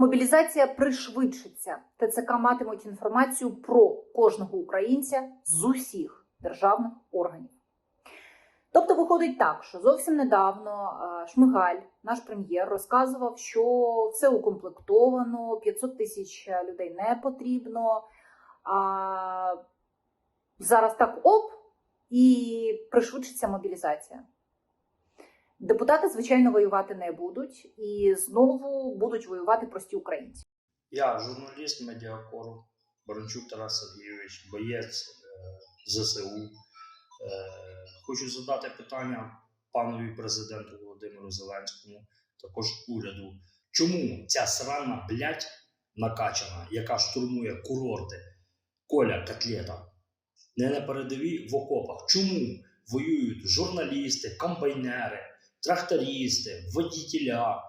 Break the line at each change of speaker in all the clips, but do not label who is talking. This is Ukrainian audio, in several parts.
Мобілізація пришвидшиться. ТЦК матимуть інформацію про кожного українця з усіх державних органів. Тобто виходить так, що зовсім недавно е, Шмигаль, наш прем'єр, розказував, що все укомплектовано, 500 тисяч людей не потрібно. А зараз так оп, і пришвидшиться мобілізація. Депутати, звичайно, воювати не будуть, і знову будуть воювати прості українці.
Я журналіст медіакору Баранчук Тарас Сергійович, боєць е, ЗСУ. Е, Хочу задати питання панові президенту Володимиру Зеленському, також уряду. Чому ця срана блядь, накачана, яка штурмує курорти, Коля Котлета, не на передовій в окопах? Чому воюють журналісти, комбайнери, трактористи, водітеля,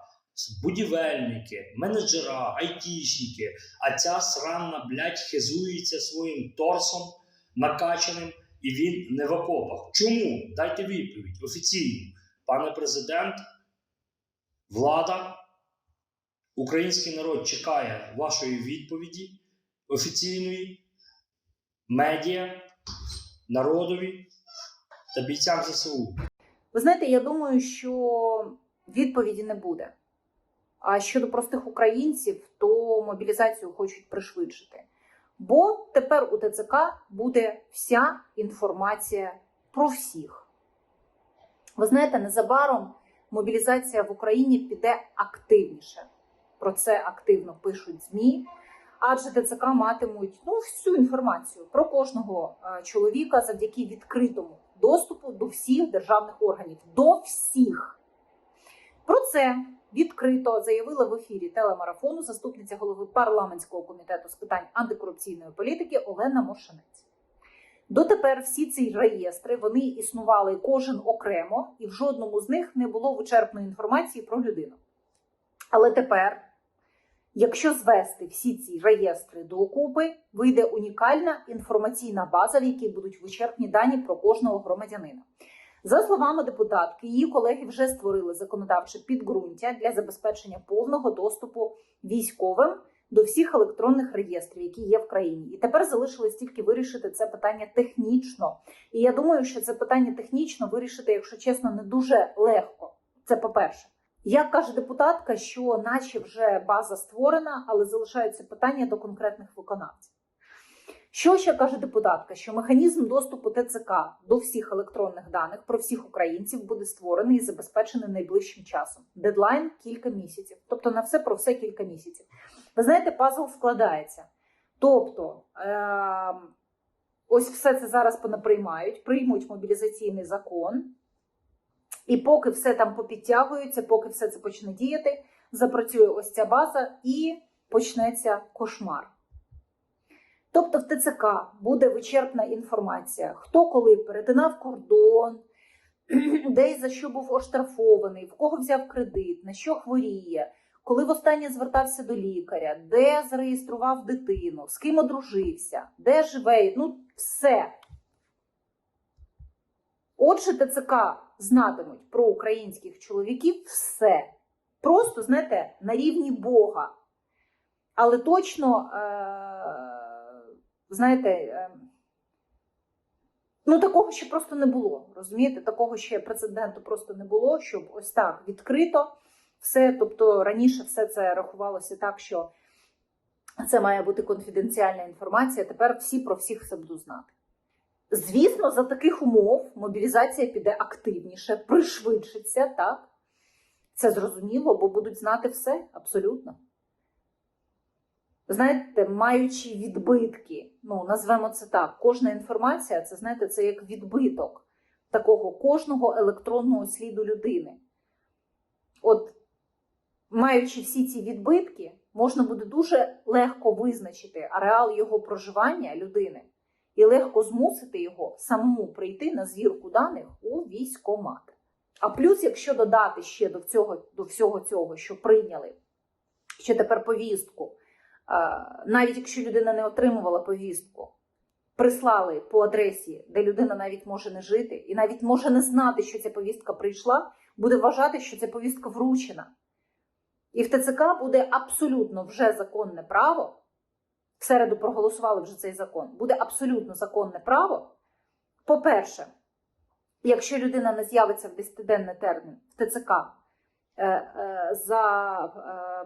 будівельники, менеджера, айтішники, а ця сранна блядь, хизується своїм торсом накачаним, і він не в окопах. Чому? Дайте відповідь офіційно. Пане президент, влада, український народ чекає вашої відповіді офіційної, медіа, народові та бійцям ЗСУ.
Ви знаєте, я думаю, що відповіді не буде. А щодо простих українців, то мобілізацію хочуть пришвидшити. Бо тепер у ТЦК буде вся інформація про всіх. Ви знаєте, незабаром мобілізація в Україні піде активніше. Про це активно пишуть ЗМІ, адже ТЦК матимуть ну, всю інформацію про кожного е, чоловіка завдяки відкритому доступу до всіх державних органів. До всіх. Про це відкрито заявила в ефірі телемарафону заступниця голови парламентського комітету з питань антикорупційної політики Олена Мошенець. Дотепер всі ці реєстри вони існували кожен окремо, і в жодному з них не було вичерпної інформації про людину. Але тепер, якщо звести всі ці реєстри докупи, вийде унікальна інформаційна база, в якій будуть вичерпні дані про кожного громадянина. За словами депутатки, її колеги вже створили законодавче підґрунтя для забезпечення повного доступу військовим до всіх електронних реєстрів, які є в країні. І тепер залишилось тільки вирішити це питання технічно. І я думаю, що це питання технічно вирішити, якщо чесно, не дуже легко. Це по-перше. Як каже депутатка, що наче вже база створена, але залишаються питання до конкретних виконавців. Що ще каже депутатка? Що механізм доступу ТЦК до всіх електронних даних про всіх українців буде створений і забезпечений найближчим часом. Дедлайн кілька місяців. Тобто на все про все кілька місяців. Ви знаєте, пазл складається. Тобто, е- ось все це зараз понаприймають, приймуть мобілізаційний закон, і поки все там попідтягується, поки все це почне діяти, запрацює ось ця база і почнеться кошмар. Тобто в ТЦК буде вичерпна інформація, хто коли перетинав кордон, де і за що був оштрафований, в кого взяв кредит, на що хворіє, коли востаннє звертався до лікаря, де зареєстрував дитину, з ким одружився, де живе, ну все. Отже, ТЦК знатимуть про українських чоловіків все. Просто, знаєте, на рівні Бога. Але точно. Е- знаєте, е, ну такого ще просто не було. Розумієте, такого ще прецеденту просто не було, щоб ось так відкрито все. Тобто раніше все це рахувалося так, що це має бути конфіденціальна інформація. Тепер всі про всіх все будуть знати. Звісно, за таких умов мобілізація піде активніше, пришвидшиться, так? Це зрозуміло, бо будуть знати все абсолютно знаєте, маючи відбитки, ну назвемо це так, кожна інформація, це знаєте, це як відбиток такого кожного електронного сліду людини. От, маючи всі ці відбитки, можна буде дуже легко визначити ареал його проживання людини і легко змусити його самому прийти на звірку даних у військомат. А плюс, якщо додати ще до цього, до всього цього, що прийняли, що тепер повістку навіть якщо людина не отримувала повістку, прислали по адресі, де людина навіть може не жити, і навіть може не знати, що ця повістка прийшла, буде вважати, що ця повістка вручена. І в ТЦК буде абсолютно вже законне право. В середу проголосували вже цей закон. Буде абсолютно законне право. По-перше, якщо людина не з'явиться в 10-денний термін в ТЦК е, е, за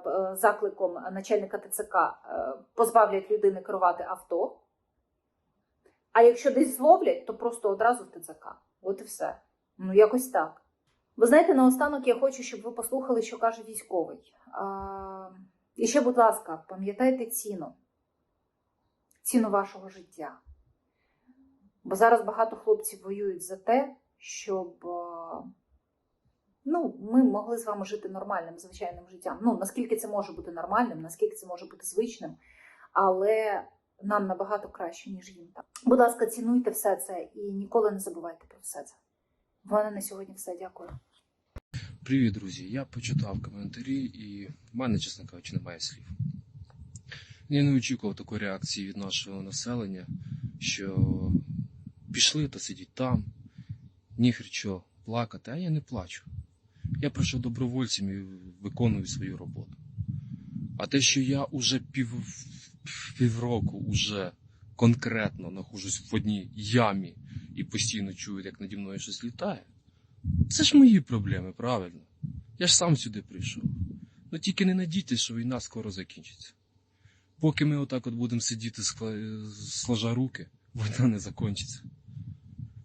е, закликом начальника ТЦК, позбавлять людини керувати авто. А якщо десь зловлять, то просто одразу в ТЦК. От і все. Ну, якось так. Ви знаєте, наостанок я хочу, щоб ви послухали, що каже військовий. А, і ще, будь ласка, пам'ятайте ціну, ціну вашого життя. Бо зараз багато хлопців воюють за те, щоб ну, ми могли з вами жити нормальним, звичайним життям. Ну, наскільки це може бути нормальним, наскільки це може бути звичним, але нам набагато краще, ніж їм. Будь ласка, цінуйте все це і ніколи не забувайте про все це. В мене на сьогодні все. Дякую.
Привіт, друзі. Я почитав коментарі, і в мене, чесно кажучи, немає слів. Я не очікував такої реакції від нашого населення, що пішли та сидіть там, ніхер що, плакати, а я не плачу. Я прийшов добровольцем і виконую свою роботу. А те, що я уже пів, півроку уже конкретно знаходжусь в одній ямі і постійно чую, як наді мною щось літає, це ж мої проблеми, правильно? Я ж сам сюди прийшов. Ну тільки не надійтесь, що війна скоро закінчиться. Поки ми отак от будемо сидіти скла- сложа руки, війна не закінчиться.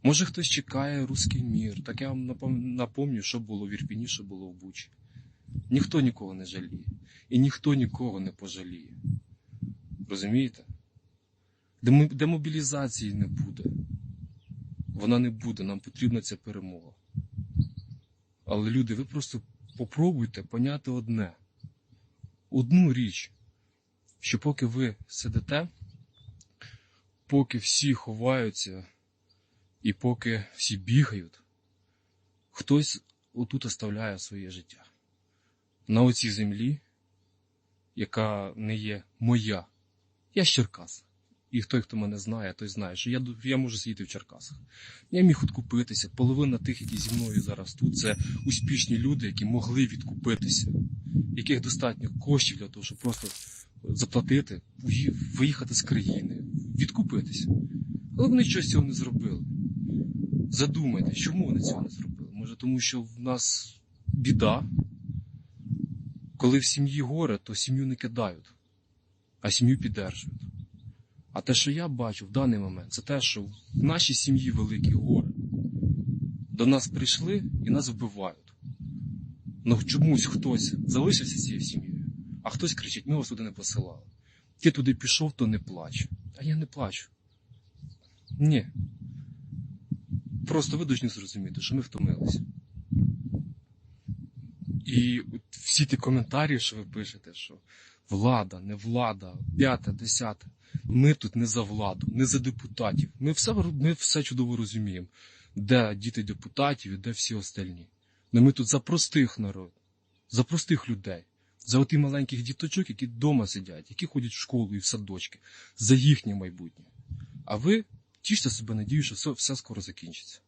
Може хтось чекає руський мір, так я вам напомню, що було в Ірпіні, що було в Бучі. Ніхто нікого не жаліє. І ніхто нікого не пожаліє. Розумієте? Демобілізації не буде. Вона не буде, нам потрібна ця перемога. Але люди, ви просто попробуйте поняти одне. Одну річ, що поки ви сидите, поки всі ховаються і поки всі бігають, хтось отут оставляє своє життя. На оцій землі, яка не є моя. Я з Черкас. І той, хто мене знає, той знає, що я, я можу сидіти в Черкасах. Я міг відкупитися. Половина тих, які зі мною зараз тут, це успішні люди, які могли відкупитися, яких достатньо коштів для того, щоб просто заплатити, виїхати з країни, відкупитися. Але вони щось цього не зробили. Задумайте, чому вони цього не зробили? Може, тому що в нас біда. Коли в сім'ї горе, то сім'ю не кидають, а сім'ю піддержують. А те, що я бачу в даний момент, це те, що в нашій сім'ї великі гори. До нас прийшли і нас вбивають. Ну чомусь хтось залишився цією сім'єю, а хтось кричить: ми вас туди не посилали. Ти туди пішов, то не плач. А я не плачу. Ні. Просто ви повинні зрозуміти, що ми втомилися. І всі ті коментарі, що ви пишете, що влада, не влада, п'яте, десяте. Ми тут не за владу, не за депутатів. Ми все, ми все чудово розуміємо, де діти депутатів і де всі остальні. Но ми тут за простих народ, за простих людей, за оті маленьких діточок, які вдома сидять, які ходять в школу і в садочки, за їхнє майбутнє. А ви тіште себе надію, що все, все скоро закінчиться.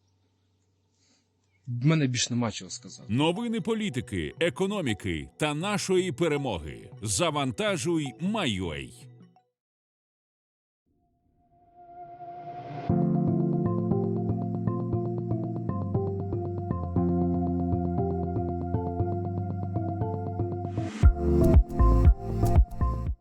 Мене більш нема чого сказати.
Новини політики, економіки та нашої перемоги. Завантажуй, Майой.